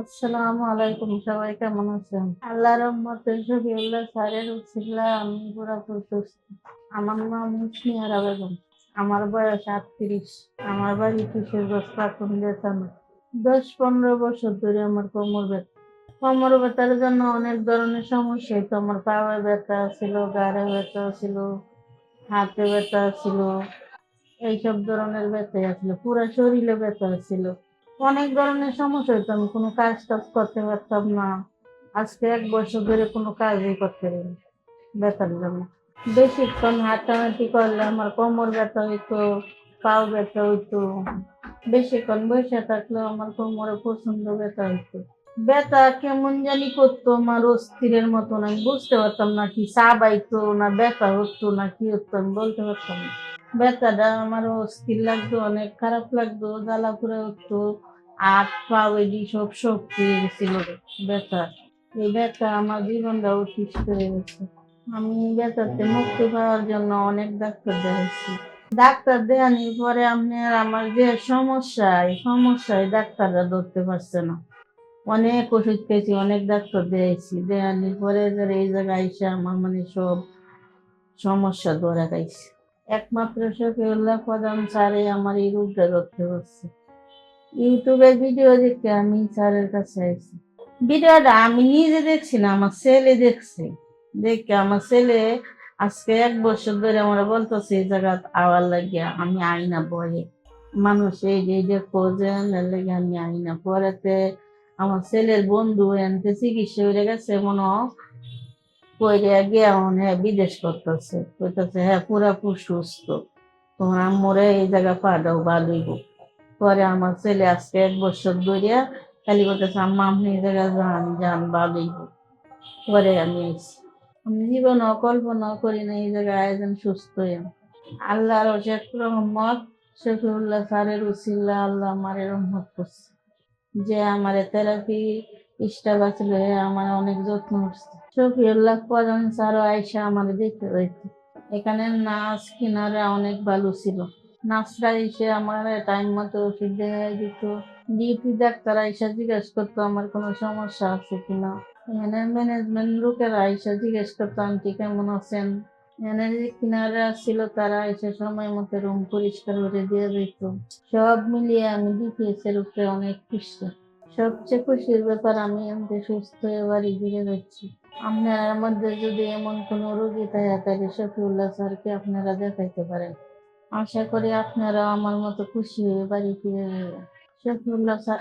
আসসালামু আলাইকুম, সবাই কেমন আছেন? আল্লাহ রহমতে শফিউল্লাহ স্যারের উচিল্লা আমি পুরোপুরি সুস্থ আমার নাম মুসমিয়ারা বেগম। আমার বয়স আটত্রিশ। আমার বাড়ি কিশোরগঞ্জ পাকুন থানা। দশ পনেরো বছর ধরে আমার কোমর ব্যথা। কোমর ব্যথার জন্য অনেক ধরনের সমস্যা। হতো আমার পাওয়ায় ব্যথা ছিল গাড়ে ব্যথা ছিল, হাতে ব্যথা ছিল, এইসব ধরনের ব্যথা ছিল পুরা শরীরে ব্যথা ছিল। অনেক ধরনের সমস্যা হতো আমি কোনো কাজ টাজ করতে পারতাম না। আজকে এক বছর ধরে কোনো কাজই করতে পারি ব্যথার জন্য বেশিক্ষণ হাঁটাহাঁটি করলে আমার কোমর ব্যথা হইতো, পাও ব্যথা হইতো। বেশিক্ষণ বসে থাকলেও আমার কোমরে প্রচণ্ড ব্যথা হইতো। ব্যথা কেমন জানি করতো আমার অস্থিরের মতন। আমি বুঝতে পারতাম না কি চাবাইতো না ব্যথা হতো না কি হতো, আমি বলতে পারতাম না। ব্যথাটা আমার অস্থির লাগতো, অনেক খারাপ লাগতো, জ্বালা পুরে উঠতো হাত পা এডি সব শক্তি গেছিল ব্যথা। এই ব্যথা আমার জীবনটা অতিষ্ঠ হয়ে গেছে। আমি ব্যথাতে মুক্তি পাওয়ার জন্য অনেক ডাক্তার দেখাইছি। ডাক্তার দেখানোর পরে আপনার আমার যে সমস্যা সমস্যায় ডাক্তাররা ধরতে পারছে না। অনেক ওষুধ খেয়েছি, অনেক ডাক্তার দেখাইছি। দেখানোর পরে এই জায়গায় এসে আমার মানে সব সমস্যা ধরা গাইছে একমাত্র শফিউল্লাহ প্রধান স্যারে আমার এই রোগটা ধরতে পারছে। ইউটিউবে ভিডিও দেখে আমি স্যারের কাছে আইছি। ভিডিওটা আমি নিজে দেখছি না, আমার ছেলে দেখছে। দেখে আমার ছেলে আজকে এক বছর ধরে আমরা বলতেছে, এই জায়গা আওয়ার লাগিয়া আমি আই না বয়ে মানুষ এই যে যে খোঁজেন এর লেগে আমি আই না পরেতে, আমার ছেলের বন্ধু এনতে চিকিৎসা হয়ে গেছে, মনে কইরে গিয়া হয় বিদেশ করতেছে। কইতেছে হ্যাঁ পুরাপুর সুস্থ। তোমার আম্মরে এই জায়গা পাঠাও, ভালোই পরে আমার ছেলে আজকে এক বছর ধরিয়া খালি বলতেছে, আম্মা, আপনি জায়গা যান যান হোক পরে আমি আইছি। আমি জীবনও কল্পনা করি না এই জায়গায় আয়োজন সুস্থ আল্লাহর অশেষ রহমত, শফিউল্লাহ স্যারের উসিল্লা আল্লাহ আমারে রহমত করছে। যে আমার থেরাপি স্টাফ আছিল আমার অনেক যত্ন করছে। শফিউল্লাহ প্রধান স্যারও আয়সা আমার দেখতে। এখানে নাচ, কিনারা অনেক ভালো ছিল। নাচরা এসে আমার টাইম মতো ওষুধ দেওয়া দিত ডিউটি ডাক্তার আইসা জিজ্ঞেস করতো, আমার কোনো সমস্যা আছে কিনা এখানে ম্যানেজমেন্ট লোকেরা আইসা জিজ্ঞেস করতো, আন্টি কেমন আছেন? এখানে যে কিনারা ছিল তারা এসে সময় মতো রুম পরিষ্কার করে দিয়ে দিত। সব মিলিয়ে আমি ডিপিএস এর উপরে অনেক খুশি। সবচেয়ে খুশির ব্যাপার, আমি এমনি সুস্থ হয়ে বাড়ি ফিরে যাচ্ছি। আপনার মধ্যে যদি এমন কোনো রোগী থাকে, তাহলে শফিউল্লাহ স্যারকে আপনারা দেখাইতে পারেন। আশা করি আপনারা আমার মতো খুশি হয়ে বাড়ি ফিরে শফিউল্লাহ স্যার,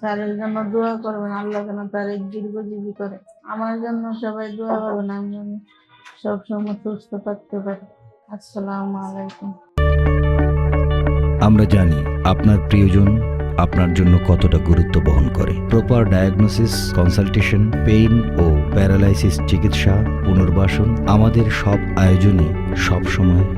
স্যারের জন্য দোয়া করবেন, আল্লাহ যেন তার দীর্ঘজীবী করে। আমার জন্য সবাই দোয়া করবেন, আমি যেন সবসময় সুস্থ থাকতে পারি। আসসালামু আলাইকুম। আমরা জানি আপনার প্রিয়জন আপনার জন্য কতটা গুরুত্ব বহন করে। প্রপার ডায়াগনোসিস কনসালটেশন পেইন ও প্যারালাইসিস চিকিৎসা, পুনর্বাসন আমাদের সব আয়োজনই সবসময়